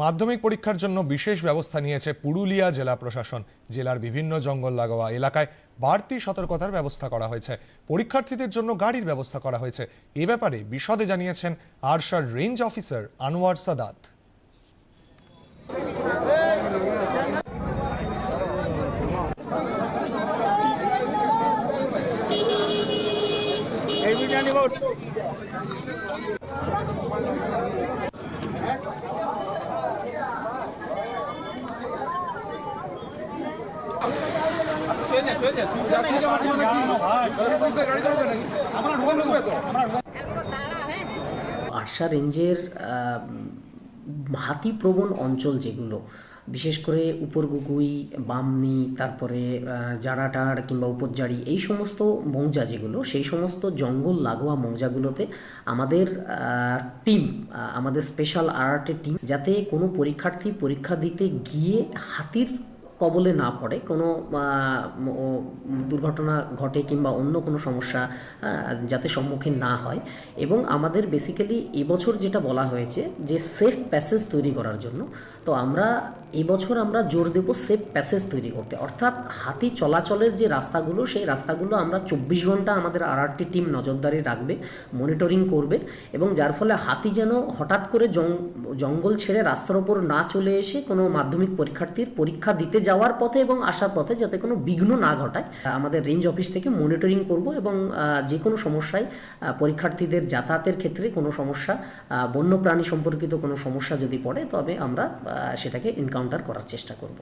মাধ্যমিক পরীক্ষার জন্য বিশেষ ব্যবস্থা নিয়েছে পুরুলিয়া জেলা প্রশাসন। জেলার বিভিন্ন জঙ্গল লাগোয়া এলাকায় বাড়তি সতর্কতার ব্যবস্থা করা হয়েছে। পরীক্ষার্থীদের জন্য গাড়ির ব্যবস্থা করা হয়েছে। এ ব্যাপারে বিশদে জানিয়েছেন আরশার রেঞ্জ অফিসার আনোয়ার সাদাত। আরশা রেঞ্জের হাতিপ্রবণ অঞ্চল যেগুলো, বিশেষ করে উপরগুগুই বামনি, তারপরে জারাটার কিংবা উপরজারি এই সমস্ত মৌজা যেগুলো, সেই সমস্ত জঙ্গল লাগোয়া মৌজাগুলোতে আমাদের টিম আমাদের স্পেশাল আর্টের টিম যাতে কোনো পরীক্ষার্থী পরীক্ষা দিতে গিয়ে হাতির কবলে না পড়ে, কোনো দুর্ঘটনা ঘটে কিংবা অন্য কোনো সমস্যা যাতে সম্মুখীন না হয়। এবং আমাদের বেসিক্যালি এবছর যেটা বলা হয়েছে যে সেফ প্যাসেজ তৈরি করার জন্য, তো আমরা এবছর আমরা জোর দেব সেফ প্যাসেজ তৈরি করতে। অর্থাৎ হাতি চলাচলের যে রাস্তাগুলো, সেই রাস্তাগুলো আমরা চব্বিশ ঘণ্টা আমাদের আরআরটি টিম নজরদারি রাখবে মনিটরিং করবে এবং যার ফলে হাতি যেন হঠাৎ করে জঙ্গল ছেড়ে রাস্তার ওপর না চলে এসে কোনো মাধ্যমিক পরীক্ষার্থীর পরীক্ষা দিতে যাওয়ার পথে এবং আসার পথে যাতে কোনো বিঘ্ন না ঘটায় আমাদের রেঞ্জ অফিস থেকে মনিটরিং করব এবং যে কোনো সমস্যায় পরীক্ষার্থীদের যাতায়াতের ক্ষেত্রে কোনো সমস্যা বন্য বন্যপ্রাণী সম্পর্কিত কোনো সমস্যা যদি পড়ে, তবে আমরা সেটাকে এনকাউন্টার করার চেষ্টা করব।